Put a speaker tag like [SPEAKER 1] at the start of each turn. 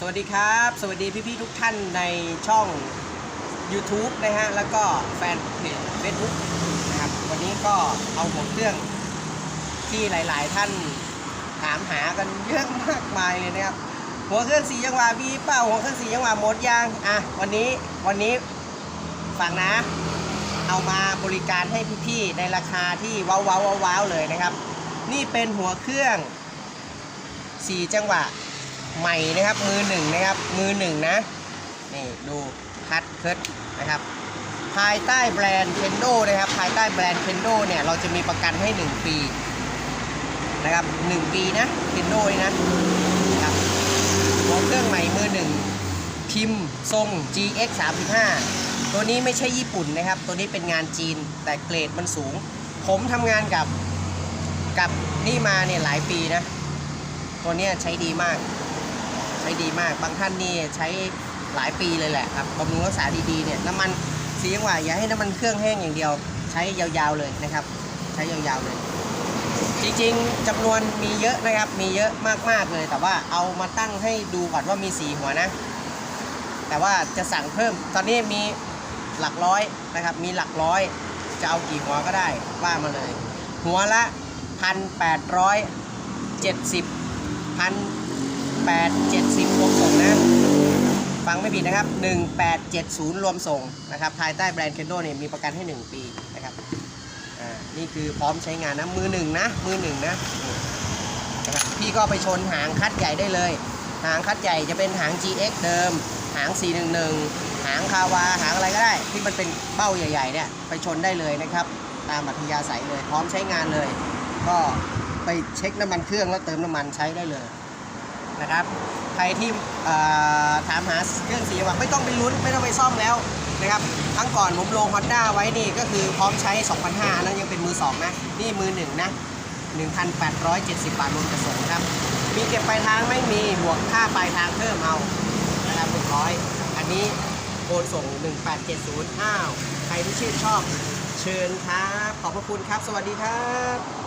[SPEAKER 1] สวัสดีครับ สวัสดีพี่ๆทุกท่านในช่อง YouTube นะฮะ แล้วก็แฟนเพจ Facebook นะครับ วันนี้ก็เอาหัวเครื่องที่หลายๆท่านถามหากันเยอะมากมายเลยนะครับ หัวเครื่องสีจังหวะมีเปล่าหัวเครื่องสีจังหวะหมดยาง อะ วันนี้วันนี้ฟังนะ เอามาบริการให้พี่ๆในราคาที่ว้าวว้าวว้าวๆเลยนะครับ นี่เป็นหัวเครื่อง 4 จังหวะ ใหม่นะครับมือหนึ่งนะครับมือหนึ่งนะนี่ดูคัดเคิร์ดนะครับภายใต้แบรนด์เคนโดนะครับภายใต้แบรนด์เคนโดเนี่ยเราจะมีประกันให้ 1 ปีนะครับ1ปีนะเคนโดนะครับเครื่องใหม่มือหนึ่งพิมพ์ทรง GX 35ตัวนี้ไม่ใช่ญี่ปุ่นนะครับ ตัวนี้เป็นงานจีนแต่เกรดมันสูง ผมทำงานกับกับนี่มาเนี่ยหลายปีนะ ตัวนี้ใช้ดีมาก ช้ดีมาก บางท่านนี่ใช้หลายปีเลยแหละครับบำรุงรักษาดีๆเนี่ยน้ำมันสีจังหวะอย่าให้น้ำมันเครื่องแห้งอย่างเดียว ใช้ยาวๆเลยนะครับ ใช้ยาวๆเลย จริงๆจำนวนมีเยอะนะครับ มีเยอะมากๆเลย แต่ว่าเอามาตั้งให้ดูก่อนว่ามีสีหัวนะ แต่ว่าจะสั่งเพิ่ม ตอนนี้มีหลักร้อยนะครับ มีหลักร้อยจะเอากี่หัวก็ได้ว่ามาเลย หัวละพัน แปดร้อยเจ็ดสิบรวมส่งนะฟังไม่ผิดนะครับ 1870 รวมส่งนะครับภายใต้แบรนด์เคนโดเนี่ยมีประกันให้ 1 ปีนะครับอ่านี่คือพร้อมใช้งานนะ มือหนึ่งนะ มือหนึ่งนะนะครับพี่ก็ไปชนหางคัดใหญ่ได้เลย หางคัดใหญ่จะเป็นหาง GX เดิม หาง 411 หางคาวา หางอะไรก็ได้ ที่มันเป็นเบ้าใหญ่ๆเนี่ยไปชนได้เลยนะครับ ตามอัธยาศัยเลย พร้อมใช้งานเลย ก็ไปเช็คน้ำมันเครื่องแล้วเติมน้ำมันใช้ได้เลย นะครับ ใครที่ถามหาเครื่องสีว่าไม่ต้องไปลุ้นไม่ต้องไปซ่อมแล้วนะครับครั้งก่อนผมลง Honda ไว้นี่ก็คือพร้อมใช้ 2,500นั้นยังเป็นมือ 2 นะ นี่มือ 1 นะ 1,870 บาทรวมจัดส่งนะครับ มีเก็บปลายทางไม่มีบวกค่าปลายทางเพิ่มเอานะครับ100อันนี้โอนส่ง 1870อ้าว ใครที่ชื่นชอบ เชิญครับ ขอบพระคุณครับ สวัสดีครับ